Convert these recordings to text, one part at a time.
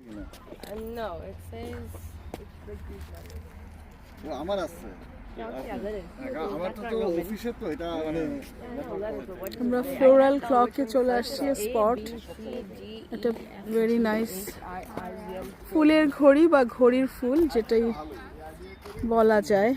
Uh, no, it says it's. ও মানে আমরা floral ক্লকে চলে আসছি স্পট এটা ভেরি নাইস ফুলের ঘড়ি বা ঘড়ির ফুল যেটাই বলা যায়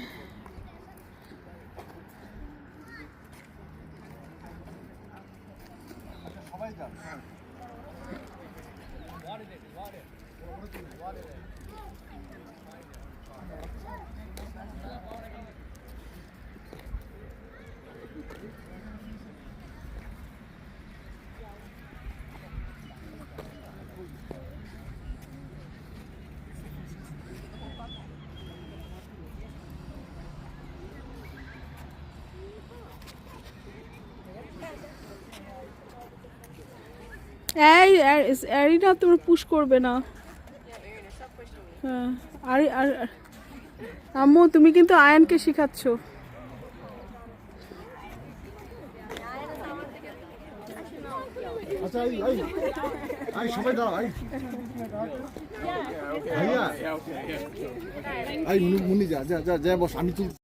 এই অ্যারিনা তোমরা পুশ করবে না। আর আর আর- আম্মু তুমি কিন্তু আয়নকে শেখাচ্ছ। আমি এই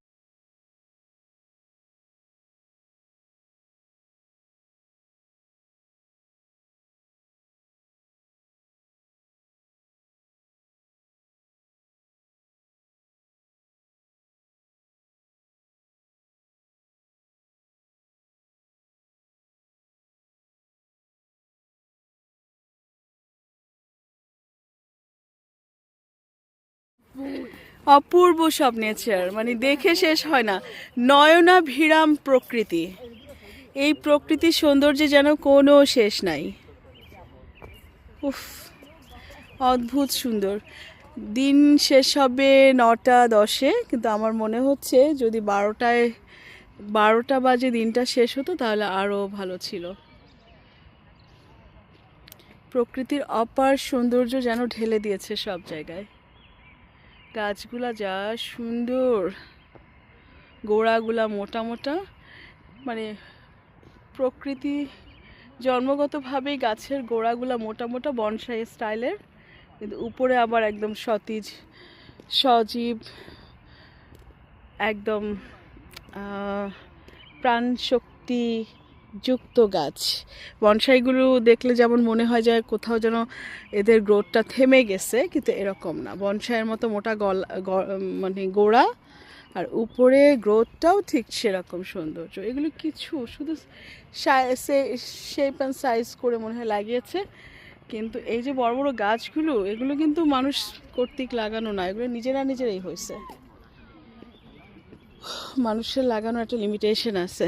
অপূর্ব সব নেচার মানে দেখে শেষ হয় না। নয়না ভিরাম প্রকৃতি। এই প্রকৃতির সৌন্দর্যে যেন কোনো শেষ নাই। উফ, অদ্ভুত সুন্দর। দিন শেষ হবে নটা দশে, কিন্তু আমার মনে হচ্ছে যদি বারোটায়, বারোটা বাজে দিনটা শেষ হতো, তাহলে আরও ভালো ছিল। প্রকৃতির অপার সৌন্দর্য যেন ঢেলে দিয়েছে সব জায়গায়। গাছগুলা যা সুন্দর। গোড়াগুলা মোটা মোটা। মানে প্রকৃতি জন্মগতভাবেই গাছের গোড়াগুলা মোটা মোটা বনসাই স্টাইলের। কিন্তু উপরে আবার একদম সতেজ, সজীব, একদম প্রাণশক্তি যুক্ত গাছ। বনসাইগুলো দেখলে যেমন মনে হয় যায় কোথাও যেন এদের গ্রোথটা থেমে গেছে, কিন্তু এরকম না। বনসাইয়ের মতো মোটা গলা মানে গোড়া আর উপরে গ্রোথটাও ঠিক সেরকম সৌন্দর্য। এগুলো কিছু শুধু শেপ অ্যান্ড সাইজ করে মনে হয় লাগিয়েছে, কিন্তু এই যে বড় বড় গাছগুলো, এগুলো কিন্তু মানুষ কর্তৃক লাগানো না। এগুলো নিজেরা নিজেরাই হয়েছে। মানুষের লাগানো একটা লিমিটেশন আছে।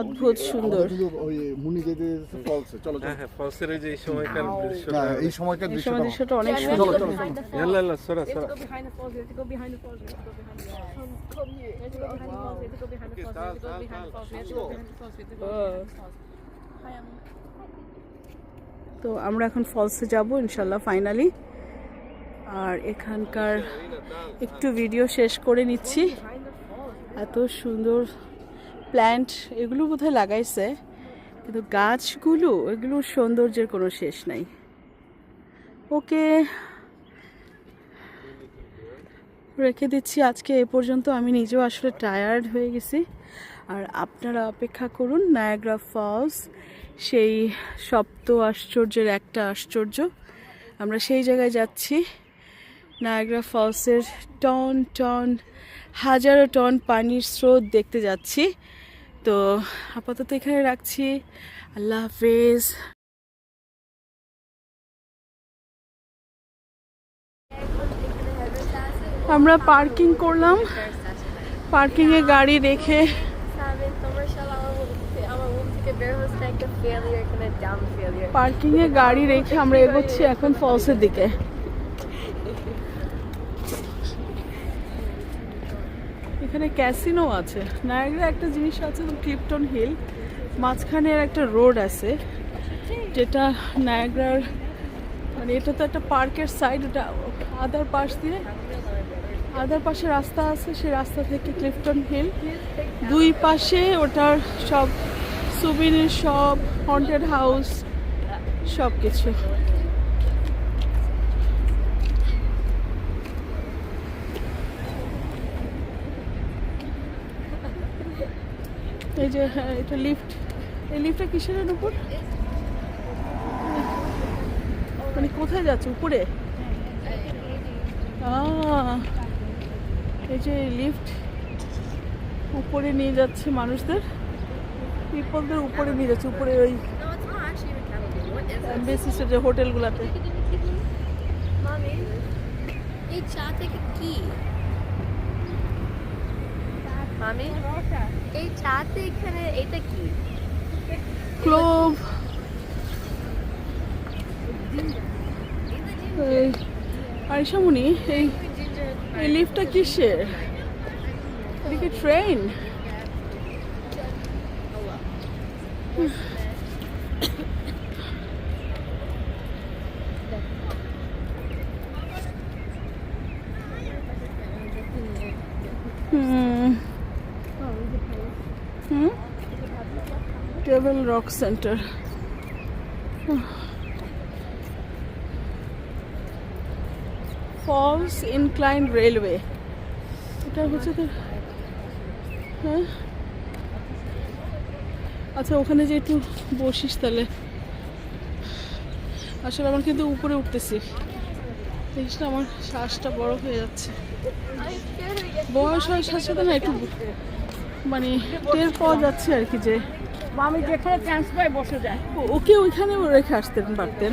অদ্ভুত সুন্দর। ফলসে চলো হ্যাঁ হ্যাঁ ফলসের যে এই দৃশ্যটা অনেক সুন্দর। সরা সরা। তো আমরা এখন ফলসে যাব ইনশাল্লাহ ফাইনালি আর এখানকার একটু ভিডিও শেষ করে নিচ্ছি। এত সুন্দর প্ল্যান্ট এগুলো বোধহয় লাগাইছে, কিন্তু গাছগুলো, এগুলোর সৌন্দর্যের কোনো শেষ নাই। ওকে, রেখে দিচ্ছি। আজকে এ পর্যন্ত আমি নিজেও আসলে টায়ার্ড হয়ে গেছি। আর আপনারা অপেক্ষা করুন নায়াগ্রা ফলস সেই সপ্ত আশ্চর্যের একটা আশ্চর্য। আমরা সেই জায়গায় যাচ্ছি। নায়াগ্রা ফলসের টন টন হাজারো টন পানির স্রোত দেখতে যাচ্ছি। তো আপাতত এখানে রাখছি। আল্লাহ হাফেজ। আমরা পার্কিং করলাম। পার্কিংয়ে গাড়ি রেখে. পার্কিংয়ে গাড়ি রেখে আমরা এগোচ্ছি এখন ফলসের দিকে। এখানে ক্যাসিনো আছে। নায়াগ্রা একটা জিনিস আছে ক্লিপটন হিল। মাঝখানে একটা রোড আছে, যেটা নায়াগ্রার মানে এটা তো একটা পার্কের সাইড ওটা আদার পাশ দিয়ে আদার পাশে রাস্তা আছে, সেই রাস্তা থেকে ক্লিফটন হিল। দুই পাশে ওটার সব সুবিনের সব হন্টেড হাউস সব কিছু এই যে হ্যাঁ এটা লিফট এই লিফটটা কিসের উপর? মানে কোথায় যাচ্ছে? উপরে? এই যে লিফট উপরে নিয়ে যাচ্ছে মানুষদের। পিপলদের উপরে নিয়ে যাচ্ছে, উপরে ওই? বেসিসের যে হোটেলগুলোতে এই চা থেকে কি? মামি? এই চাতে এখানে এটা কি? ক্লোভ। আরিশামণি এই এই লিফটটা কিসের? এটা কি ট্রেন হুম। Table Rock Centre Falls Incline Railway এটা হচ্ছে হ্যাঁ? আচ্ছা ওখানে যে একটু বসিস তাহলে। আসলে আমার কিন্তু উপরে উঠতেছি। দেখিস আমার শ্বাসটা বড় হয়ে যাচ্ছে। বয়স হওয়ার সাথে সাথে না, একটু মানে টের পাওয়া যাচ্ছে আর কি যে আমি যেখানে চান্স পাই বসে যাই। ওকে ওইখানে রেখে আসতেন পারতেন।